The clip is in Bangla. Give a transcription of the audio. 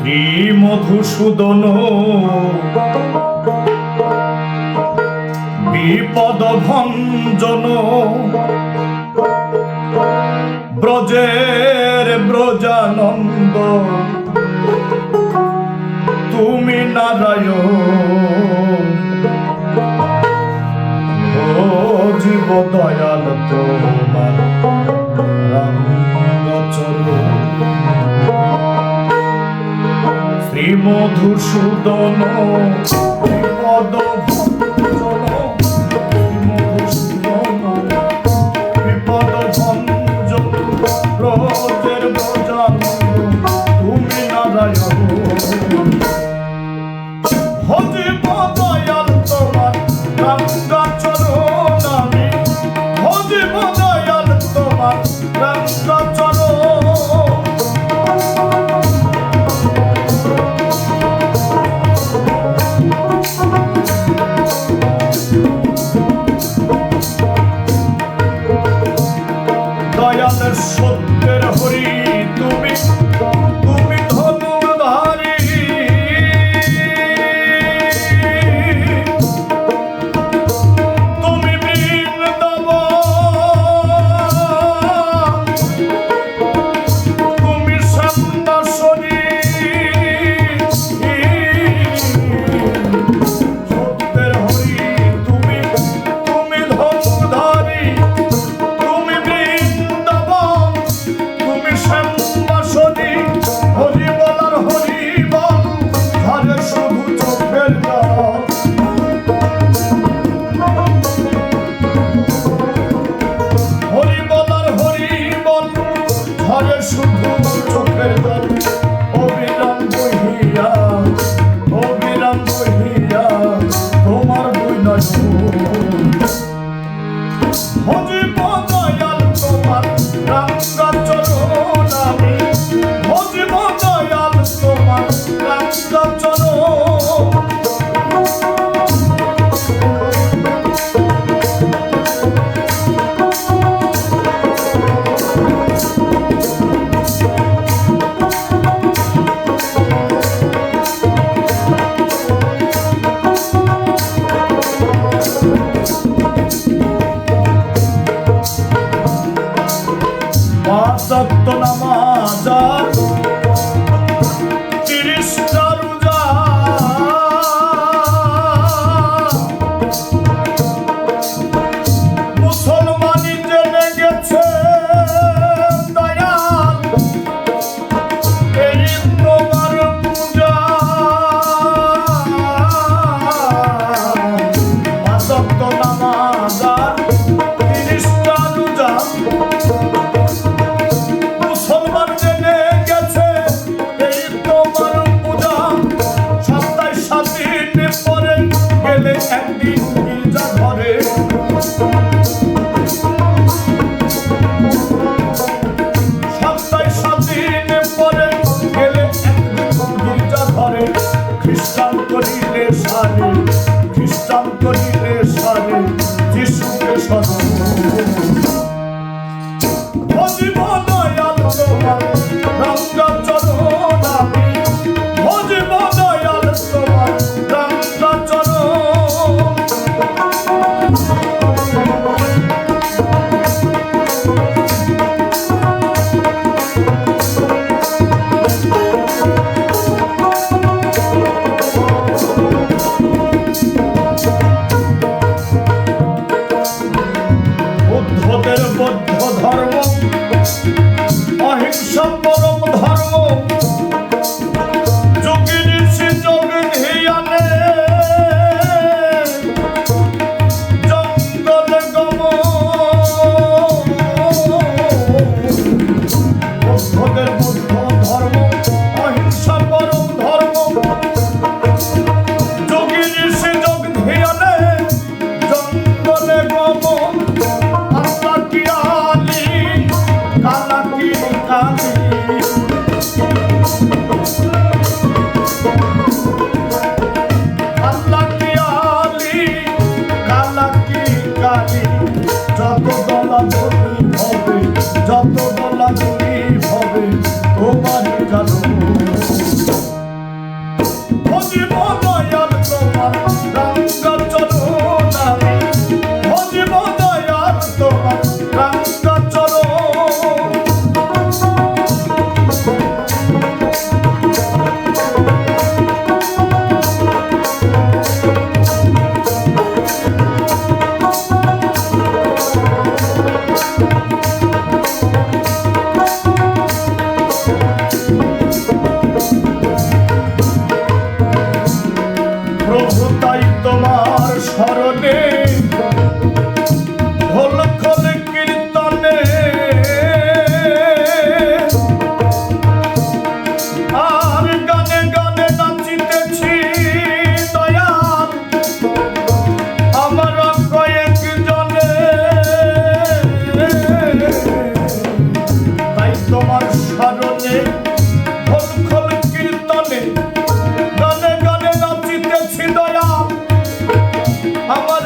শ্রী মধুসূদন। বিপদ ভঞ্জন ব্রজের ব্রজানন্দ। তুমি নারায়ণ। ও জীব দয়াল তো। মধুসূদন পদ মধুসূদন বিপদ ভঞ্জন রোজে বয়ানের সত্যের হরি তুমি। শুধু চোখের জল অবিরাম বহিয়া অবিরাম বহিয়া তোমার বই নয় somebody. 방과